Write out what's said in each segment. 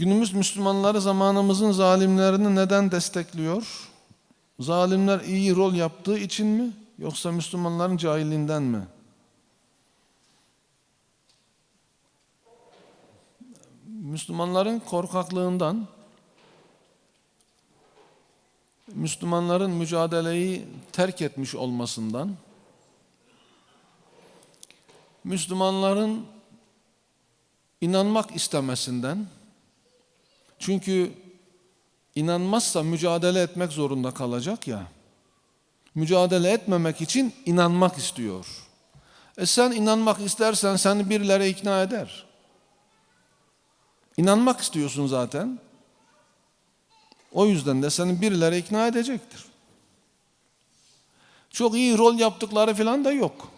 Günümüz Müslümanları zamanımızın zalimlerini neden destekliyor? Zalimler iyi rol yaptığı için mi? Yoksa Müslümanların cahilliğinden mi? Müslümanların korkaklığından, Müslümanların mücadeleyi terk etmiş olmasından, Müslümanların inanmak istemesinden, çünkü inanmazsa mücadele etmek zorunda kalacak ya, mücadele etmemek için inanmak istiyor. E sen inanmak istersen seni birileri ikna eder. İnanmak istiyorsun zaten. O yüzden de seni birileri ikna edecektir. Çok iyi rol yaptıkları falan da yok.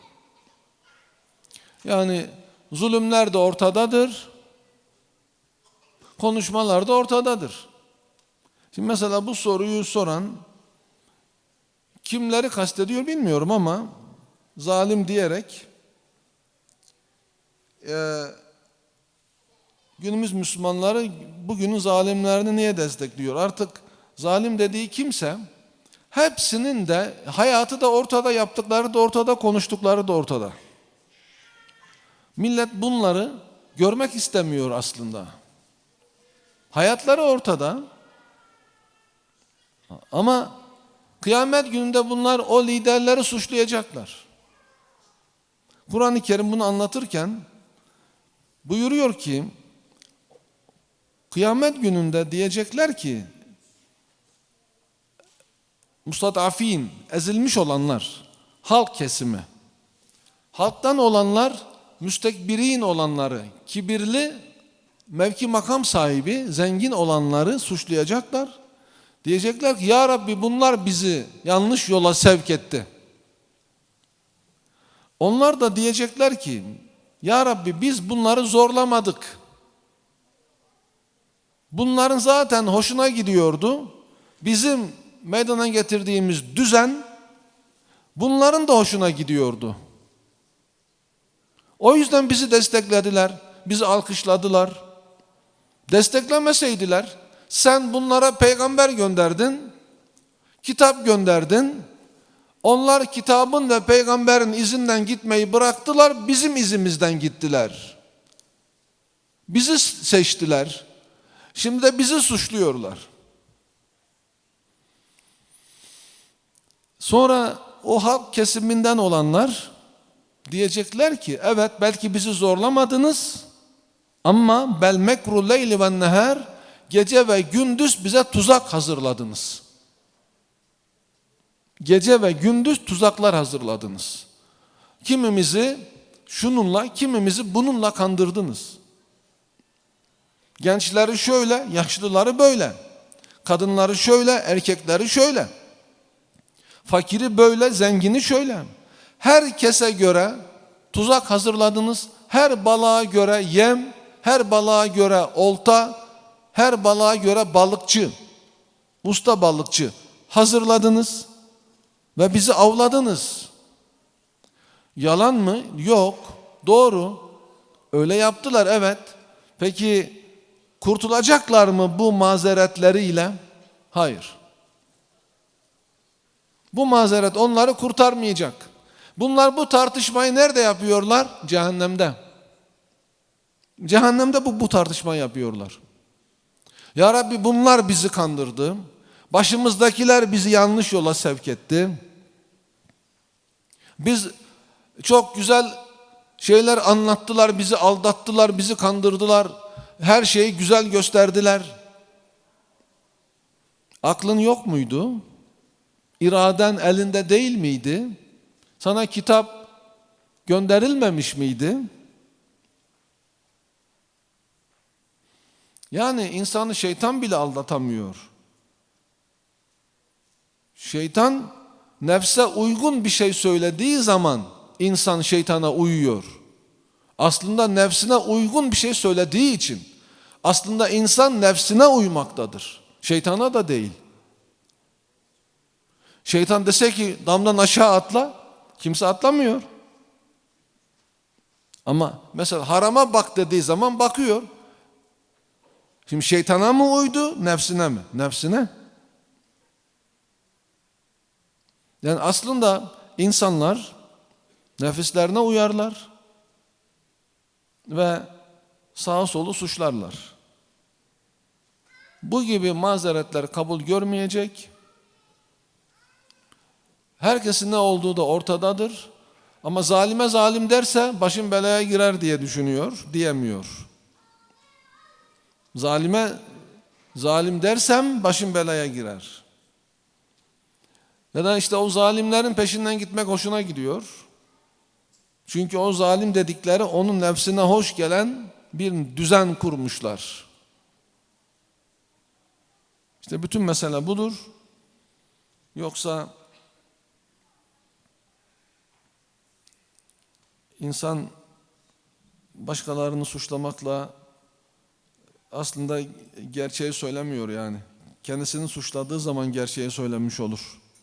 Yani zulümler de ortadadır. Konuşmalar da ortadadır. Şimdi mesela bu soruyu soran kimleri kastediyor bilmiyorum ama zalim diyerek e, günümüz Müslümanları bugünün zalimlerini niye destekliyor? Artık zalim dediği kimse hepsinin de hayatı da ortada, yaptıkları da ortada, konuştukları da ortada. Millet bunları görmek istemiyor aslında. Hayatları ortada. Ama kıyamet gününde bunlar o liderleri suçlayacaklar. Kur'an-ı Kerim bunu anlatırken buyuruyor ki kıyamet gününde diyecekler ki mustadafin, ezilmiş olanlar, halk kesimi. Halktan olanlar, müstekbirin olanları, kibirli, mevki makam sahibi, zengin olanları suçlayacaklar. Diyecekler ki ya Rabbi bunlar bizi yanlış yola sevk etti. Onlar da diyecekler ki ya Rabbi biz bunları zorlamadık. Bunların zaten hoşuna gidiyordu. Bizim meydana getirdiğimiz düzen bunların da hoşuna gidiyordu. O yüzden bizi desteklediler, bizi alkışladılar. Desteklemeseydiler sen bunlara peygamber gönderdin, kitap gönderdin. Onlar kitabın ve peygamberin izinden gitmeyi bıraktılar, bizim izimizden gittiler. Bizi seçtiler. Şimdi de bizi suçluyorlar. Sonra o halk kesiminden olanlar diyecekler ki evet belki bizi zorlamadınız ama bel mekru leyli ve neher gece ve gündüz bize tuzak hazırladınız. Gece ve gündüz tuzaklar hazırladınız. Kimimizi şununla, kimimizi bununla kandırdınız. Gençleri şöyle, yaşlıları böyle. Kadınları şöyle, erkekleri şöyle. Fakiri böyle, zengini şöyle. Herkese göre tuzak hazırladınız. Her balığa göre yem, her balığa göre olta, her balığa göre balıkçı, usta balıkçı hazırladınız ve bizi avladınız. Yalan mı? Yok. Doğru. Öyle yaptılar evet. Peki kurtulacaklar mı bu mazeretleriyle? Hayır. Bu mazeret onları kurtarmayacak. Bunlar bu tartışmayı nerede yapıyorlar? Cehennemde. Cehennemde bu, bu tartışma yapıyorlar. Ya Rabbi bunlar bizi kandırdı. Başımızdakiler bizi yanlış yola sevk etti. Biz çok güzel şeyler anlattılar, bizi aldattılar, bizi kandırdılar. Her şeyi güzel gösterdiler. Aklın yok muydu? İraden elinde değil miydi? Sana kitap gönderilmemiş miydi? Yani insanı şeytan bile aldatamıyor. Şeytan nefse uygun bir şey söylediği zaman insan şeytana uyuyor. Aslında nefsine uygun bir şey söylediği için aslında insan nefsine uymaktadır. Şeytana da değil. Şeytan dese ki damdan aşağı atla, kimse atlamıyor. Ama mesela harama bak dediği zaman bakıyor. Şimdi şeytana mı uydu, nefsine mi? Nefsine. Yani aslında insanlar nefislerine uyarlar ve sağa solu suçlarlar. Bu gibi mazeretler kabul görmeyecek. Herkesin ne olduğu da ortadadır. Ama zalime zalim derse başın belaya girer diye düşünüyor, diyemiyor. Zalime zalim dersem başım belaya girer. Ya da işte o zalimlerin peşinden gitmek hoşuna gidiyor. Çünkü o zalim dedikleri onun nefsine hoş gelen bir düzen kurmuşlar. İşte bütün mesele budur. Yoksa insan başkalarını suçlamakla aslında gerçeği söylemiyor yani. Kendisini suçladığı zaman gerçeği söylemiş olur.